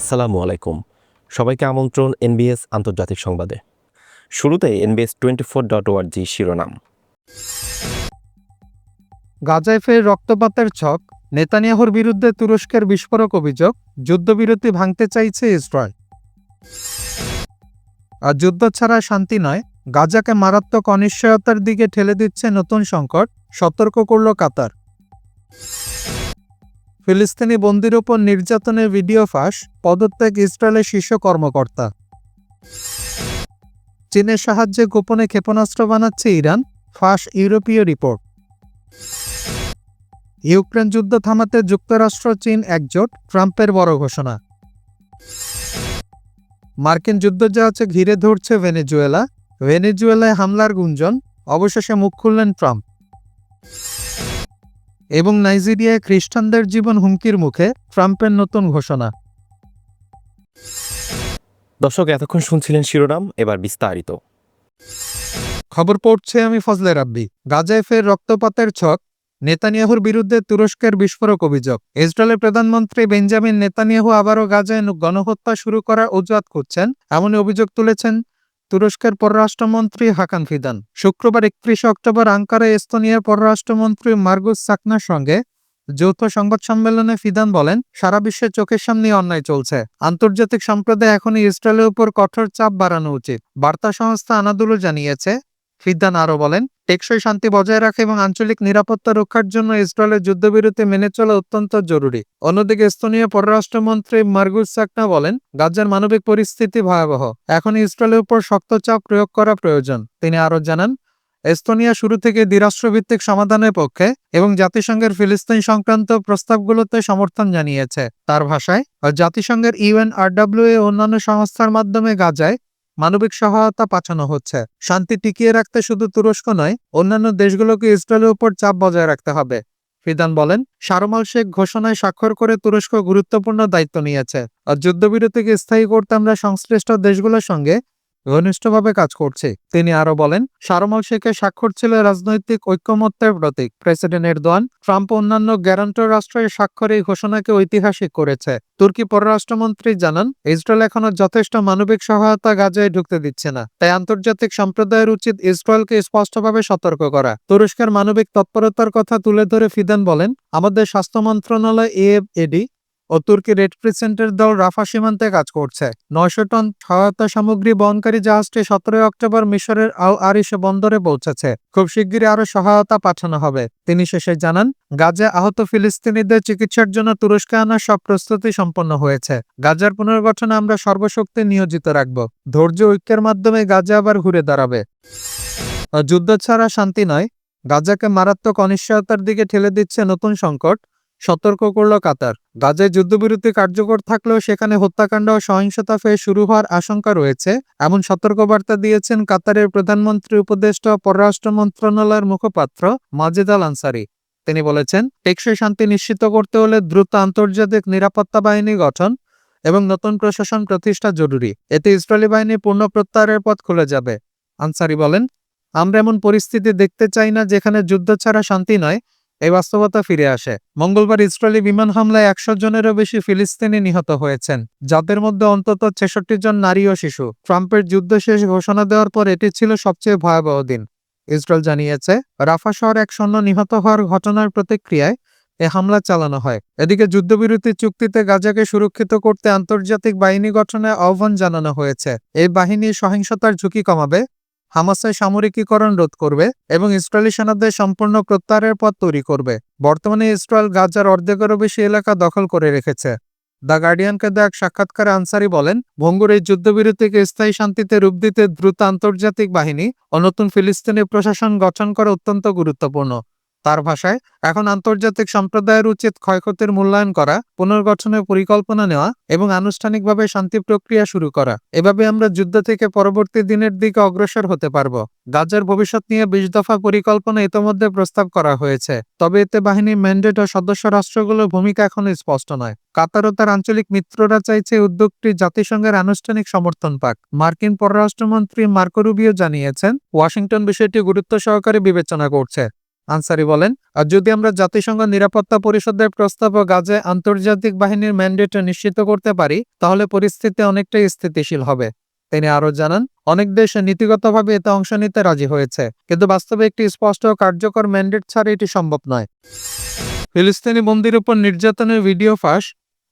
আসসালামু আলাইকুম। সবাইকে আমন্ত্রণ এনবিএস আন্তর্জাতিক সংবাদে। শুরুতে এনবিএস টোয়েন্টি ফোর ডট ওয়ার্জি শিরোনাম। গাজায় ফের রক্তপাতের ছক। নেতানিয়াহুর বিরুদ্ধে তুরস্কের বিস্ফোরক অভিযোগ। যুদ্ধবিরতি ভাঙতে চাইছে ইসরায়েল। আর যুদ্ধ ছাড়া শান্তি নয়। গাজাকে মারাত্মক অনিশ্চয়তার দিকে ঠেলে দিচ্ছে নতুন সংকট। সতর্ক করল কাতার। ফিলিস্তিনি বন্দির ওপর নির্যাতনের ভিডিও ফাঁস, পদত্যাগ ইসরায়েলের শীর্ষ কর্মকর্তা। চীনের সাহায্যে গোপনে ক্ষেপণাস্ত্র বানাচ্ছে ইরান, ফাঁস ইউরোপীয় রিপোর্ট। ইউক্রেন যুদ্ধ থামাতে যুক্তরাষ্ট্র, চীন একজোট, ট্রাম্পের বড় ঘোষণা। মার্কিন যুদ্ধজাহাজে ঘিরে ধরছে ভেনেজুয়েলা, ভেনেজুয়েলায় হামলার গুঞ্জন, অবশেষে মুখ খুললেন ট্রাম্প। এবং নাইজেরিয়ায় খ্রিস্টানদের জীবন হুমকির মুখে ট্রাম্পের নতুন ঘোষণা। দর্শক এতক্ষণ শুনছিলেন শিরোনাম এবার বিস্তারিত। খবর পড়ছে আমি ফজলে রাব্বি। গাজায় ফের রক্তপাতের ছক নেতানিয়াহুর বিরুদ্ধে তুরস্কের বিস্ফোরক অভিযোগ। ইসরায়েলের প্রধানমন্ত্রী বেঞ্জামিন নেতানিয়াহু আবারও গাজায় গণহত্যা শুরু করার অজুহাত করছেন এমনই অভিযোগ তুলেছেন তুরস্কের পররাষ্ট্রমন্ত্রী হাকান ফিদান। শুক্রবার একত্রিশে অক্টোবর আঙ্কারে এস্তোনিয়ার পররাষ্ট্রমন্ত্রী মার্গুস সাকনার সঙ্গে যৌথ সংবাদ সম্মেলনে ফিদান বলেন, সারা বিশ্বের চোখের সামনে অন্যায় চলছে। আন্তর্জাতিক সম্প্রদায় এখনই ইসরায়েলের উপর কঠোর চাপ বাড়ানো উচিত। বার্তা সংস্থা আনাদুলো জানিয়েছে ফিদ্দান আরও বলেন, টেকসই শান্তি বজায় রাখা এবং আঞ্চলিক নিরাপত্তা রক্ষার জন্য ইসরায়েলের যুদ্ধবিরতি মেনে চলা অত্যন্ত জরুরি। অন্যদিকে এস্তোনিয়া পররাষ্ট্রমন্ত্রী মার্গুস সাকনা বলেন গাজার মানবিক পরিস্থিতি ভয়াবহ। এখন ইসরায়েলের উপর শক্ত চাপ প্রয়োগ করা প্রয়োজন। তিনি আরও জানান, এস্তোনিয়া শুরু থেকে দ্বিরাষ্ট্রভিত্তিক সমাধানের পক্ষে এবং জাতিসংঘের ফিলিস্তিন সংক্রান্ত প্রস্তাবগুলোতে সমর্থন জানিয়েছে। তার ভাষায়, জাতিসংঘের ইউএনআরডব্লিউ এ অন্যান্য সংস্থার মাধ্যমে গাজায় মানবিক সহায়তা পাঠানো হচ্ছে। শান্তি টিকিয়ে রাখতে শুধু তুরস্ক নয়, অন্যান্য দেশগুলোকে ইসরায়েলের উপর চাপ বজায় রাখতে হবে। ফিদান বলেন, সারমাল শেখ ঘোষণায় স্বাক্ষর করে তুরস্ক গুরুত্বপূর্ণ দায়িত্ব নিয়েছে। আর যুদ্ধবিরতিকে স্থায়ী করতে আমরা সংশ্লিষ্ট দেশগুলোর সঙ্গে ঘনিষ্ঠভাবে কাজ করছে। তিনি আরও বলেন, সারমাল শেখের স্বাক্ষর ছিল রাজনৈতিক ঐক্যমত্যের প্রতীক। প্রেসিডেন্ট এরদোয়ান ট্রাম্প অন্যান্য গ্যারান্টর রাষ্ট্রের স্বাক্ষর এই ঘোষণাকে ঐতিহাসিক করেছে। তুর্কি পররাষ্ট্রমন্ত্রী জানান, ইসরায়েল এখনও যথেষ্ট মানবিক সহায়তা গাজায় ঢুকতে দিচ্ছে না, তাই আন্তর্জাতিক সম্প্রদায়ের উচিত ইসরায়েলকে স্পষ্টভাবে সতর্ক করা। তুরস্কের মানবিক তৎপরতার কথা তুলে ধরে ফিদান বলেন, আমাদের স্বাস্থ্য মন্ত্রণালয় এএফএডি ও তুর্কি রেড ক্রিসেন্টের দল রাফা সীমান্তে কাজ করছে। নয়শো টন সহায়তা সামগ্রী বহনকারী জাহাজটি সতেরোই অক্টোবর মিশরের আল আরিশে বন্দরে পৌঁছেছে। খুব শিগগিরই আরও সহায়তা পাঠানো হবে। তিনি শেষে জানান, গাজা আহত ফিলিস্তিনিদের চিকিৎসার জন্য তুরস্কে আনার সব প্রস্তুতি সম্পন্ন হয়েছে। গাজার পুনর্গঠনে আমরা সর্বশক্তি নিয়োজিত রাখব। ধৈর্য ঐক্যের মাধ্যমে গাজা আবার ঘুরে দাঁড়াবে। যুদ্ধ ছাড়া শান্তি নয়। গাজাকে মারাত্মক অনিশ্চয়তার দিকে ঠেলে দিচ্ছে নতুন সংকট। সতর্ক করল কাতার। গাজায় যুদ্ধবিরতি কার্যকর থাকলেও সেখানে হত্যাকাণ্ড ও সহিংসতা ফের শুরু হওয়ার আশঙ্কা রয়েছে। এমন সতর্কবার্তা দিয়েছেন কাতারের প্রধানমন্ত্রী উপদেষ্টা পররাষ্ট্র মন্ত্রণালয়ের মুখপাত্র মাজেদ আল আনসারি। তিনি বলেছেন, টেকসই শান্তি নিশ্চিত করতে হলে দ্রুত আন্তর্জাতিক নিরাপত্তা বাহিনী গঠন এবং নতুন প্রশাসন প্রতিষ্ঠা জরুরি। এতে ইসরায়েলি বাহিনী পূর্ণ প্রত্যাহারের পথ খুলে যাবে। আনসারি বলেন, আমরা এমন পরিস্থিতি দেখতে চাই না যেখানে যুদ্ধ ছাড়া শান্তি নয় এই বাস্তবতা ফিরে আসে। মঙ্গলবার ইসরায়েলি বিমান হামলায় একশো জনেরও বেশি ফিলিস্তিনি নিহত হয়েছেন। যাদের মধ্যে অন্তত ছেষট্টি জন নারী ও শিশু। ট্রাম্পের যুদ্ধ শেষ ঘোষণা দেওয়ার পর এটি ছিল সবচেয়ে ভয়াবহ দিন। ইসরায়েল জানিয়েছে, রাফা শহর এক সৈন্য নিহত হওয়ার ঘটনার প্রতিক্রিয়ায় এ হামলা চালানো হয়। এদিকে যুদ্ধবিরতি চুক্তিতে গাজাকে সুরক্ষিত করতে আন্তর্জাতিক বাহিনী গঠনে আহ্বান জানানো হয়েছে। এই বাহিনী সহিংসতার ঝুঁকি কমাবে হামাসের সামরিকীকরণ রোধ করবে এবং ইসরায়েলি সেনাদের সম্পূর্ণ প্রত্যাহারের পথ তৈরি করবে। বর্তমানে ইসরায়েল গাজার অর্ধেকেরও বেশি এলাকা দখল করে রেখেছে। দ্য গার্ডিয়ানকে দেওয়া এক সাক্ষাৎকারে আনসারি বলেন, ভঙ্গুর এই যুদ্ধবিরতিকে স্থায়ী শান্তিতে রূপ দিতে দ্রুত আন্তর্জাতিক বাহিনী ও নতুন ফিলিস্তিনি প্রশাসন গঠন করা অত্যন্ত গুরুত্বপূর্ণ। তার ভাষায়, এখন আন্তর্জাতিক সম্প্রদায়ের উচিত ক্ষয়ক্ষতির মূল্যায়ন করা, পুনর্গঠনের পরিকল্পনা নেওয়া এবং আনুষ্ঠানিকভাবে শান্তি প্রক্রিয়া শুরু করা। এভাবে আমরা যুদ্ধ থেকে পরবর্তী দিনের দিকে অগ্রসর হতে পারব। গাজার ভবিষ্যৎ নিয়ে বিশ দফা পরিকল্পনা ইতোমধ্যে প্রস্তাব করা হয়েছে। তবে এতে বাহিনীর ম্যান্ডেট ও সদস্য রাষ্ট্রগুলোর ভূমিকা এখনও স্পষ্ট নয়। কাতার ও তার আঞ্চলিক মিত্ররা চাইছে উদ্যোগটি জাতিসংঘের আনুষ্ঠানিক সমর্থন পাক। মার্কিন পররাষ্ট্রমন্ত্রী মার্কো রুবিও জানিয়েছেন, ওয়াশিংটন বিষয়টি গুরুত্ব সহকারে বিবেচনা করছে। আনসারি বলেন, আর যদি আমরা জাতিসংঘ নিরাপত্তা পরিষদের প্রস্তাব ও গাজে আন্তর্জাতিক বাহিনীর ম্যান্ডেট নিশ্চিত করতে পারি, তাহলে পরিস্থিতি অনেকটাই স্থিতিশীল হবে। তিনি আরও জানান, অনেক দেশ নীতিগতভাবে এতে অংশ নিতে রাজি হয়েছে, কিন্তু বাস্তবে একটি স্পষ্ট ও কার্যকর ম্যান্ডেট ছাড়া এটি সম্ভব নয়। ফিলিস্তিনি বন্দির উপর নির্যাতনের ভিডিও ফাঁস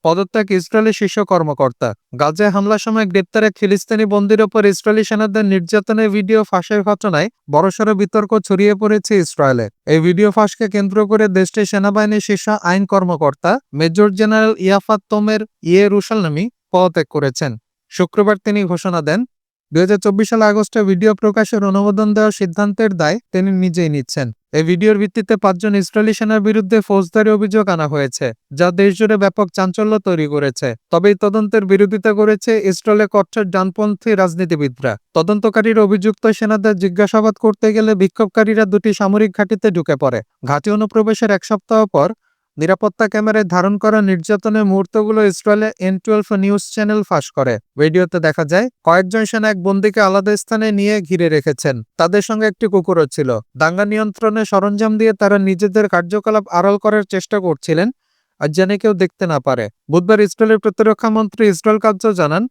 পদত্যাগ ইসরায়েলি শীর্ষ কর্মকর্তা। গাজায় হামলার সময় গ্রেপ্তার এক ফিলিস্তিনি বন্দির ওপর ইসরায়েলি সেনাদের নির্যাতনের ভিডিও ফাঁসের ঘটনায় বড়সড় বিতর্ক ছড়িয়ে পড়েছে ইসরায়েলে। এই ভিডিও ফাঁসকে কেন্দ্র করে দেশটির সেনাবাহিনীর শীর্ষ আইন কর্মকর্তা মেজর জেনারেল ইয়াফাত তোমের ইয়েরুশালামি পদত্যাগ করেছেন। শুক্রবার তিনি ঘোষণা দেন দু হাজার চব্বিশ সালে আগস্টে ভিডিও প্রকাশের অনুমোদন দেওয়ার সিদ্ধান্তের দায় তিনি নিজেই নিচ্ছেন। এই ভিডিওর ভিত্তিতে পাঁচজন ইসরায়েলি সেনার বিরুদ্ধে ফৌজদারি অভিযোগ আনা হয়েছে, যা দেশজুড়ে ব্যাপক চাঞ্চল্য তৈরি করেছে। তবে এই তদন্তের বিরোধিতা করেছে ইসরায়েলের কট্টর ডানপন্থী রাজনীতিবিদরা। তদন্তকারীর অভিযুক্ত সেনাদের জিজ্ঞাসাবাদ করতে গেলে বিক্ষোভকারীরা দুটি সামরিক ঘাঁটিতে ঢুকে পড়ে। ঘাঁটি অনুপ্রবেশের এক সপ্তাহ পর নিরাপত্তা ক্যামেরায় ধারণ করা নির্যাতনের মুহূর্তগুলো ইসরায়েলের এন টুয়েলভ নিউজ চ্যানেল ফাঁস করে। ভিডিওতে দেখা যায়, কয়েকজন সেনা এক বন্দীকে আলাদা স্থানে নিয়ে ঘিরে রেখেছেন। তাদের সঙ্গে একটি কুকুরও ছিল। দাঙ্গা নিয়ন্ত্রণে সরঞ্জাম দিয়ে তারা নিজেদের কার্যকলাপ আড়াল করার চেষ্টা করছিলেন, আর যেন কেউ দেখতে না পারে। বুধবার ইসরায়েলের প্রতিরক্ষা মন্ত্রী ইসরায়েল কার্য জানান,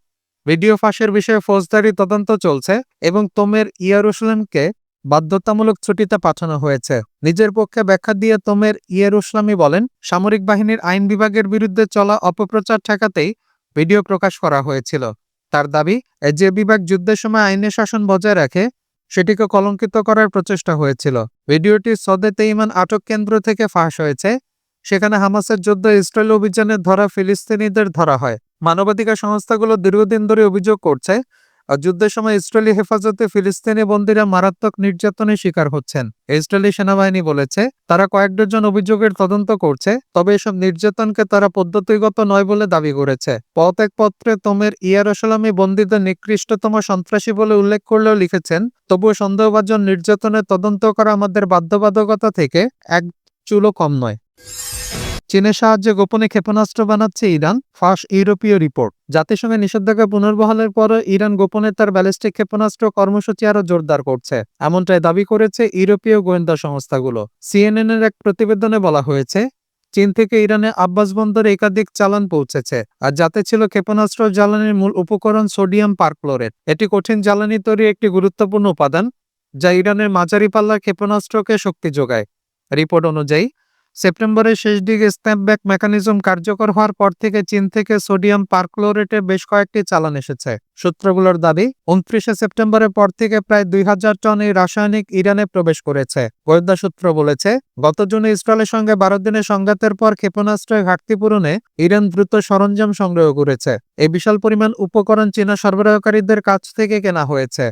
ভিডিও ফাঁসের বিষয়ে ফৌজদারি তদন্ত চলছে এবং তোমের ইয়ারুসলামকে বাধ্যতামূলক ছুটিতে পাঠানো হয়েছে। নিজের পক্ষে ব্যাখ্যা দিয়ে তোমের ইয়েরুসলামি বলেন, সামরিক বাহিনীর আইন বিভাগের বিরুদ্ধে চলা অপপ্রচার ঠেকাতেই ভিডিও প্রকাশ করা হয়েছিল। তার দাবি যে বিভাগ যুদ্ধের সময় আইনের শাসন বজায় রাখে, সেটিকে কলঙ্কিত করার প্রচেষ্টা হয়েছিল। ভিডিওটি সদে তেইমান আটক কেন্দ্র থেকে ফাঁস হয়েছে, সেখানে হামাসের যুদ্ধ ইসরায়েল অভিযানে ধরা ফিলিস্তিনিদের ধরা হয়। মানবাধিকার সংস্থাগুলো দীর্ঘদিন ধরে অভিযোগ করছে যুদ্ধের সময় ইসরায়েলি হেফাজতে ফিলিস্তিনি বন্দীরা মারাত্মক নির্যাতনের শিকার হচ্ছেন। ইসরায়েলি সেনাবাহিনী বলেছে, তারা কয়েক ডজন অভিযোগের তদন্ত করছে, তবে এসব নির্যাতনকে তারা পদ্ধতিগত নয় বলে দাবি করেছে। পত্রে তোমের ইয়ারসালামী বন্দীদের নিকৃষ্টতম সন্ত্রাসী বলে উল্লেখ করলেও লিখেছেন, তবুও সন্দেহভাজন নির্যাতনের তদন্ত করা আমাদের বাধ্যবাধকতা থেকে এক চুলো কম নয়। চীনের সাহায্যে গোপনে ক্ষেপণাস্ত্র বানাচ্ছে ইরান, ফাঁস ইউরোপীয় রিপোর্ট। জাতিসংঘের নিষেধাজ্ঞা পুনর্বহালের পরও ইরান গোপনে তার ব্যালিস্টিক ক্ষেপণাস্ত্র কর্মসূচি আরও জোরদার করছে। এমনটাই দাবি করেছে ইউরোপীয় গোয়েন্দা সংস্থাগুলো। সিএনএন এর এক প্রতিবেদনে বলা হয়েছে, চীন থেকে ইরানে আব্বাস বন্দরে একাধিক চালান পৌঁছেছে, আর যাতে ছিল ক্ষেপণাস্ত্র জ্বালানির মূল উপকরণ সোডিয়াম পারক্লোরেট এটি কঠিন জ্বালানি তৈরি একটি গুরুত্বপূর্ণ উপাদান, যা ইরানের মাঝারি পাল্লার ক্ষেপণাস্ত্রকে শক্তি যোগায়। রিপোর্ট অনুযায়ী সেপ্টেম্বরের শেষ দিকে স্ন্যাপব্যাক মেকানিজম কার্যকর হওয়ার পর থেকে চীন থেকে সোডিয়াম পারক্লোরেটের বেশ কয়েকটি চালান এসেছে। সূত্রগুলোর দাবি, উনত্রিশে সেপ্টেম্বরের পর থেকে প্রায় দুই হাজার টন এই রাসায়নিক ইরানে প্রবেশ করেছে। গোয়েন্দা সূত্র বলেছে, গত জুনে ইসরায়েলের সঙ্গে বারো দিনের সংঘাতের পর ক্ষেপণাস্ত্রের ঘাটতি পূরণে ইরান দ্রুত সরঞ্জাম সংগ্রহ করেছে। এই বিশাল পরিমাণ উপকরণ চীনা সরবরাহকারীদের কাছ থেকে কেনা হয়েছে।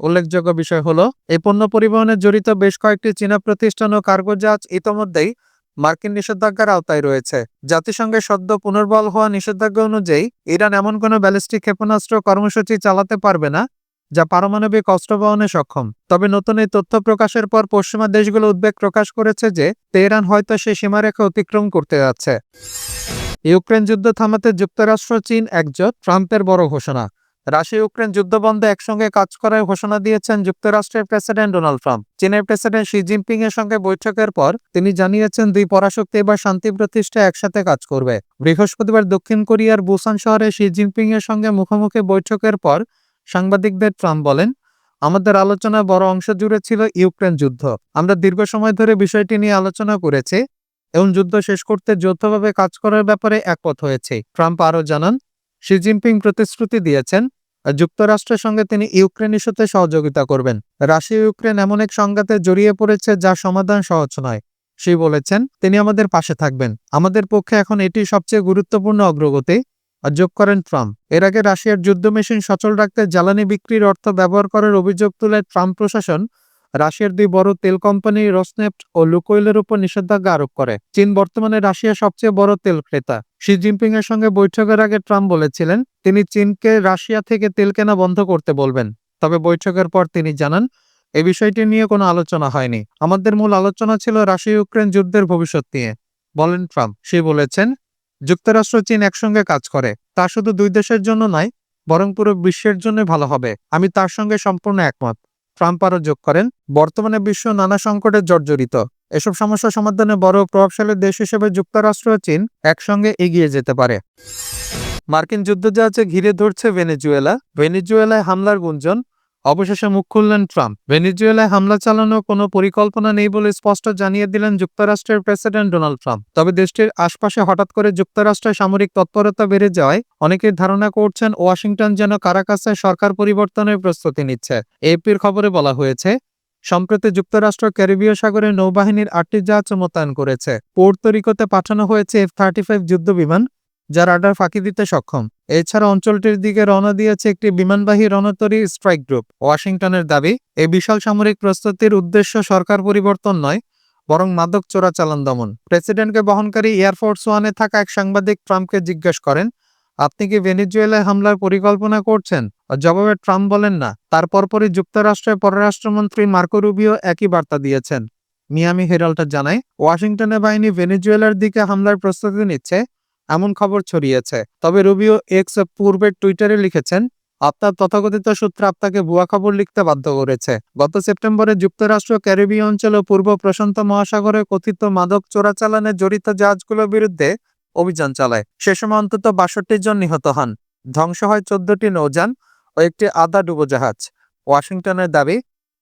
উল্লেখযোগ্য বিষয় হলো, এই পণ্য পরিবহনে জড়িত বেশ কয়েকটি চীনা প্রতিষ্ঠান ও কার্গো জাহাজ ইতোমধ্যেই মার্কিন নিষেধাজ্ঞার আওতায় রয়েছে। জাতিসংঘের সদ্য পুনর্বল হওয়া নিষেধাজ্ঞা অনুযায়ী ইরান এমন কোনো ব্যালিস্টিক ক্ষেপণাস্ত্র কর্মসূচি চালাতে পারবে না, যা পারমাণবিক অস্ত্র বহনে সক্ষম। তবে নতুন এই তথ্য প্রকাশের পর পশ্চিমা দেশগুলো উদ্বেগ প্রকাশ করেছে যে তেহরান হয়তো সেই সীমারেখা অতিক্রম করতে যাচ্ছে। ইউক্রেন যুদ্ধ থামাতে যুক্তরাষ্ট্র, চীন একজোট, ট্রাম্পের বড় ঘোষণা। রাশিয়া ইউক্রেন যুদ্ধবন্ধে একসঙ্গে কাজ করার ঘোষণা দিয়েছেন যুক্তরাষ্ট্রের প্রেসিডেন্ট ডোনাল্ড ট্রাম্প। চীনের প্রেসিডেন্ট শি জিনপিং এর সঙ্গে বৈঠকের পর তিনি জানিয়েছেন দুই পরাশক্তি এবার শান্তি প্রতিষ্ঠায় একসাথে কাজ করবে। বৃহস্পতিবার দক্ষিণ কোরিয়ার বুসান শহরে শি জিনপিং এর সঙ্গে মুখোমুখি বৈঠকের পর সাংবাদিকদের ট্রাম্প বলেন, আমাদের আলোচনা বড় অংশ জুড়ে ছিল ইউক্রেন যুদ্ধ। আমরা দীর্ঘ সময় ধরে বিষয়টি নিয়ে আলোচনা করেছি এবং যুদ্ধ শেষ করতে যৌথভাবে কাজ করার ব্যাপারে একমত হয়েছে। ট্রাম্প আরও জানান, শি জিনপিং প্রতিশ্রুতি দিয়েছেন যুক্তরাষ্ট্রের সঙ্গে তিনি ইউক্রেন ইস্যুতে সহযোগিতা করবেন। রাশিয়া ইউক্রেন এমন এক সংঘাতে জড়িয়ে পড়েছে যা সমাধান সহজ নয়। সেই বলেছেন, তিনি আমাদের পাশে থাকবেন। আমাদের পক্ষে এখন এটি সবচেয়ে গুরুত্বপূর্ণ অগ্রগতি। যোগ করেন ট্রাম্প। এর আগে রাশিয়ার যুদ্ধ মেশিন সচল রাখতে জ্বালানি বিক্রির অর্থ ব্যবহার করার অভিযোগ তুলে ট্রাম্প প্রশাসন রাশিয়ার দুই বড় তেল কোম্পানি রসনেফট ও লুকোইলের উপর নিষেধাজ্ঞা আরোপ করে। চীন বর্তমানে রাশিয়ার সবচেয়ে বড় তেল ক্রেতা। শি জিনপিং এর সঙ্গে বৈঠকের আগে ট্রাম্প বলেছিলেন, তিনি চীনকে রাশিয়া থেকে তেল কেনা বন্ধ করতে বলবেন। তবে বৈঠকের পর তিনি জানান এই বিষয়টি নিয়ে কোনো আলোচনা হয়নি। আমাদের মূল আলোচনা ছিল রাশিয়া ইউক্রেন যুদ্ধের ভবিষ্যৎ নিয়ে। বলেন ট্রাম্প। সে বলেছেন, যুক্তরাষ্ট্র চীন একসঙ্গে কাজ করে। তা শুধু দুই দেশের জন্য নয়, বরং পুরো বিশ্বের জন্য ভালো হবে। আমি তার সঙ্গে সম্পূর্ণ একমত। ট্রাম্প আরও যোগ করেন, বর্তমানে বিশ্ব নানা সংকটে জর্জরিত। এসব সমস্যা সমাধানে বড় প্রভাবশালী দেশ হিসেবে যুক্তরাষ্ট্র চীন একসঙ্গে এগিয়ে যেতে পারে। মার্কিন যুদ্ধজাহাজে ঘিরে ধরছে ভেনেজুয়েলা। ভেনেজুয়েলায় হামলার গুঞ্জন অবশেষে মুখ খুললেন ট্রাম্প। ভেনেজুয়েলায় হামলা চালানোর কোনো পরিকল্পনা নেই বলে স্পষ্ট জানিয়ে দিলেন যুক্তরাষ্ট্রের প্রেসিডেন্ট ডোনাল্ড ট্রাম্প। তবে দেশটির আশপাশে হঠাৎ করে যুক্তরাষ্ট্রের সামরিক তৎপরতা বেড়ে যাওয়ায় অনেকেই ধারণা করছেন ওয়াশিংটন যেন কারাকাসে সরকার পরিবর্তনের প্রস্তুতি নিচ্ছে। এপির খবরে বলা হয়েছে, সম্প্রতি যুক্তরাষ্ট্র ক্যারিবীয় সাগরে নৌবাহিনীর আটটি জাহাজ মোতায়েন করেছে। পোর্তরিকোতে পাঠানো হয়েছে এফ থার্টি ফাইভ যুদ্ধবিমান যা রাডার ফাঁকি দিতে সক্ষম। এছাড়া অঞ্চলটির দিকে রওনা দিয়েছে একটি বিমানবাহী রণতরী স্ট্রাইক গ্রুপ। ওয়াশিংটনের দাবি এই বিশাল সামরিক প্রস্তুতির উদ্দেশ্য সরকার পরিবর্তন নয়, বরং মাদক চোরাচালান দমন। প্রেসিডেন্টকে বহনকারী এয়ারফোর্স ওয়ানে থাকা এক সাংবাদিক ট্রাম্পকে জিজ্ঞেস করেন, আপনি কি ভেনিজুয়েলায় হামলার পরিকল্পনা করছেন? জবাবে ট্রাম্প বলেন, না। তার পরপরই যুক্তরাষ্ট্রের পররাষ্ট্রমন্ত্রী মার্কো রুবিও একই বার্তা দিয়েছেন। মিয়ামি হেরাল্ড জানায় ওয়াশিংটনের বাহিনী ভেনিজুয়েলার দিকে হামলার প্রস্তুতি নিচ্ছে এমন খবর ছড়িয়েছে। তবে রুবিও এক্স পূর্বের টুইটারে লিখেছেন, আপনার তথাকথিত সূত্রে আপনাকে ভুয়া খবর লিখতে বাধ্য করেছে। গত সেপ্টেম্বরে যুক্তরাষ্ট্র, ক্যারিবীয় অঞ্চল ও পূর্ব প্রশান্ত মহাসাগরে কথিত মাদক চোরাচালানে জড়িত জাহাজগুলোর বিরুদ্ধে অভিযান চালায়। সে সময় অন্তত বাষট্টি জন নিহত হন। ধ্বংস হয় চোদ্দটি নৌযান ও একটি আধা ডুবোজাহাজ। ওয়াশিংটনের দাবি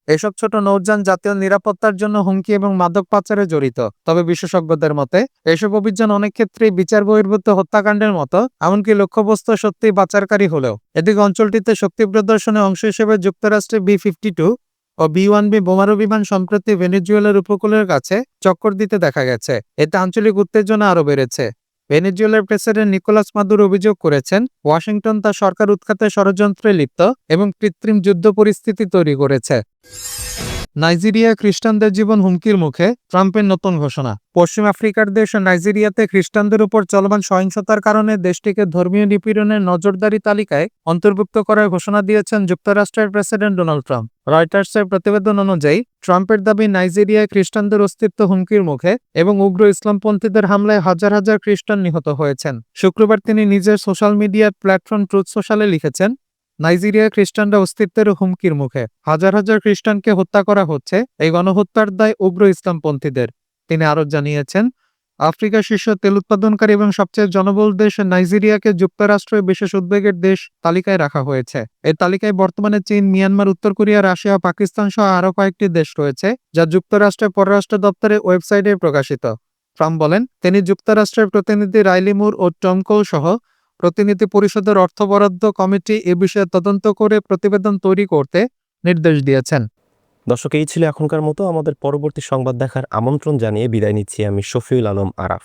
এসব ছোট নৌযান জাতীয় নিরাপত্তার জন্য হুমকি এবং মাদক পাচারে জড়িত। তবে বিশেষজ্ঞদের মতে, এসব অভিযান অনেক ক্ষেত্রেই বিচার বহির্ভূত হত্যাকাণ্ডের মতো, এমনকি লক্ষ্যবস্তু সত্যি পাচারকারী হলেও। এদিকে অঞ্চলটিতে শক্তি প্রদর্শনের অংশ হিসেবে যুক্তরাষ্ট্রের বি ফিফটি টু ও বি ওয়ান বি বোমারু বিমান সম্প্রতি ভেনেজুয়েলার উপকূলের কাছে চক্কর দিতে দেখা গেছে। এতে আঞ্চলিক উত্তেজনা আরও বেড়েছে। ভেনেজুয়েলার প্রেসিডেন্ট নিকোলাস মাদুর অভিযোগ করেছেন, ওয়াশিংটন তার সরকার উৎখাতে ষড়যন্ত্রে লিপ্ত এবং কৃত্রিম যুদ্ধ পরিস্থিতি তৈরি করেছে। নাইজেরিয়া খ্রিস্টানদের জীবন হুমকির মুখে ট্রাম্পের নতুন ঘোষণা। পশ্চিম আফ্রিকার দেশ নাইজেরিয়াতে খ্রিস্টানদের উপর চলমান সহিংসতার কারণে দেশটিকে ধর্মীয় নিপীড়নের নজরদারি তালিকায় অন্তর্ভুক্ত করার ঘোষণা দিয়েছেন যুক্তরাষ্ট্রের প্রেসিডেন্ট ডোনাল্ড ট্রাম্প। রয়টার্সের প্রতিবেদন অনুযায়ী, ট্রাম্পের দাবি নাইজেরিয়ায় খ্রিস্টানদের অস্তিত্ব হুমকির মুখে এবং উগ্র ইসলামপন্থীদের হামলায় হাজার হাজার খ্রিস্টান নিহত হয়েছেন। শুক্রবার তিনি নিজের সোশ্যাল মিডিয়ার প্ল্যাটফর্ম ট্রুথ সোশ্যালে লিখেছেন নাইজেরিয়া খ্রিস্টানরা অস্তিত্বের হুমকির মুখে হাজার হাজার খ্রিস্টানকে হত্যা করা হচ্ছে এই গণহত্যার দায় উগ্র ইসলামপন্থীদের। তিনি আরও জানিয়েছেন আফ্রিকার শীর্ষ তেল উৎপাদনকারী এবং সবচেয়ে জনবল দেশ নাইজেরিয়াকে যুক্তরাষ্ট্রের বিশেষ উদ্বেগের দেশ তালিকায় রাখা হয়েছে। এই তালিকায় বর্তমানে চীন, মিয়ানমার, উত্তর কোরিয়া, রাশিয়া, পাকিস্তান সহ আরও কয়েকটি দেশ রয়েছে, যা যুক্তরাষ্ট্রের পররাষ্ট্র দপ্তরের ওয়েবসাইটে প্রকাশিত। ট্রাম্প বলেন, তিনি যুক্তরাষ্ট্রের প্রতিনিধি রাইলিমুর ও টমকোল সহ প্রতিনিধি পরিষদের অর্থ বরাদ্দ কমিটি এ বিষয়ে তদন্ত করে প্রতিবেদন তৈরি করতে নির্দেশ দিয়েছেন। দর্শক, এই ছিল এখনকার মতো। আমাদের পরবর্তী সংবাদ দেখার আমন্ত্রণ জানিয়ে বিদায় নিচ্ছি আমি শফিউল আলম আরাফ।